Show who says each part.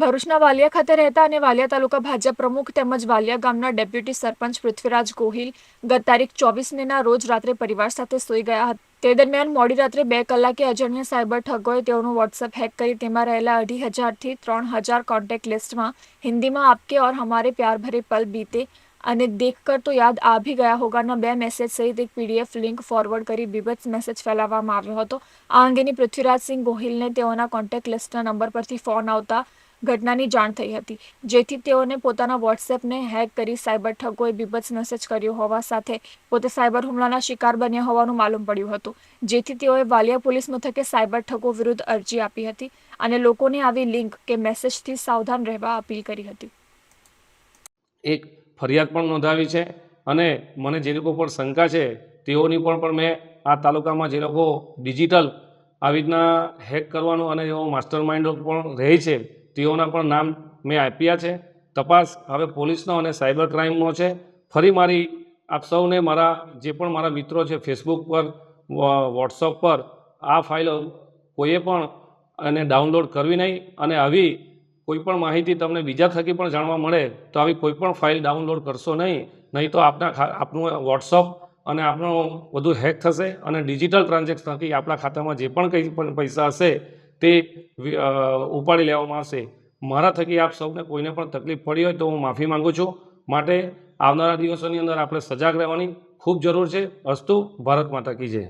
Speaker 1: ભરૂચના વાલિયા ખાતે રહેતા અને વાલિયા તાલુકા ભાજપ પ્રમુખ તેમજ વાલિયા ગામના ડેપ્યુટી સરપંચ પૃથ્વીરાજ ગોહિલ ગત તારીખ ચોવીસ મેના રોજ રાત્રે પરિવાર સાથે સૂઈ ગયા હતા. તે દરમિયાન મોડી રાત્રે બે કલાકે અજાણ્યા સાયબર ઠગોએ તેઓનું વોટ્સએપ હેક કરી તેમાં રહેલા અઢી હજારથી ત્રણ હજાર કોન્ટેક્ટ લિસ્ટમાં હિન્દીમાં આપકે ઓર હમારે પ્યાર ભરે પલ બીતે અને દેખકર તો યાદ આ ભી ગયા હોગાના બે મેસેજ સહિત એક પીડીએફ લિંક ફોરવર્ડ કરી બીભત્સ મેસેજ ફેલાવવામાં આવ્યો હતો. આ અંગેની પૃથ્વીરાજસિંહ ગોહિલને તેઓના કોન્ટેક્ટ લિસ્ટના નંબર પરથી ફોન આવતા ઘટનાની જાણ થઈ હતી. જેથી તેઓને પોતાના વોટ્સએપને હેક કરી સાયબર ઠગોએ બીભત્સ મેસેજ કર્યો હોવા સાથે પોતે સાયબર હુમલાના શિકાર બન્યા હોવાનું માલુમ પડ્યું હતું. જેથી તેઓએ વાલિયા પોલીસ મથકે સાયબર ઠગો વિરુદ્ધ અરજી આપી હતી અને લોકોને આવી લિંક કે મેસેજથી સાવધાન રહેવા અપીલ કરી હતી.
Speaker 2: એક ફરિયાદ પણ નોંધાવી છે અને મને જે લોકો પર શંકા છે તેઓની પણ પણ મેં આ તાલુકામાં જે લોકો ડિજિટલ આવી રીતના હેક કરવાનું અને એવો માસ્ટર માઇન્ડ પણ રહે છે તેઓના પણ નામ મેં આપ્યા છે. તપાસ હવે પોલીસનો અને સાયબર ક્રાઇમનો છે. ફરી મારી આપ સૌને મારા જે પણ મારા મિત્રો છે ફેસબુક પર વોટ્સઅપ પર, આ ફાઇલો કોઈએ પણ એને ડાઉનલોડ કરવી નહીં અને આવી કોઈ પણ માહિતી તમને બીજા થકી પણ જાણવા મળે તો આવી કોઈ પણ ફાઇલ ડાઉનલોડ કરશો નહીં. નહીં તો આપના આપનું વોટ્સઅપ અને આપણું બધું હેક થશે અને ડિજિટલ ટ્રાન્ઝેક્શન થકી આપણા ખાતામાં જે પણ કંઈ પણ પૈસા હશે તે ઉપાડી લેવામાં આવશે. મારા થકી આપ સૌને કોઈને પણ તકલીફ પડી હોય તો હું માફી માંગુ છું. માટે આવનારા દિવસોની અંદર આપણે સજાગ રહેવાની ખૂબ જરૂર છે. અસ્તુ ભારત માતા કી જય.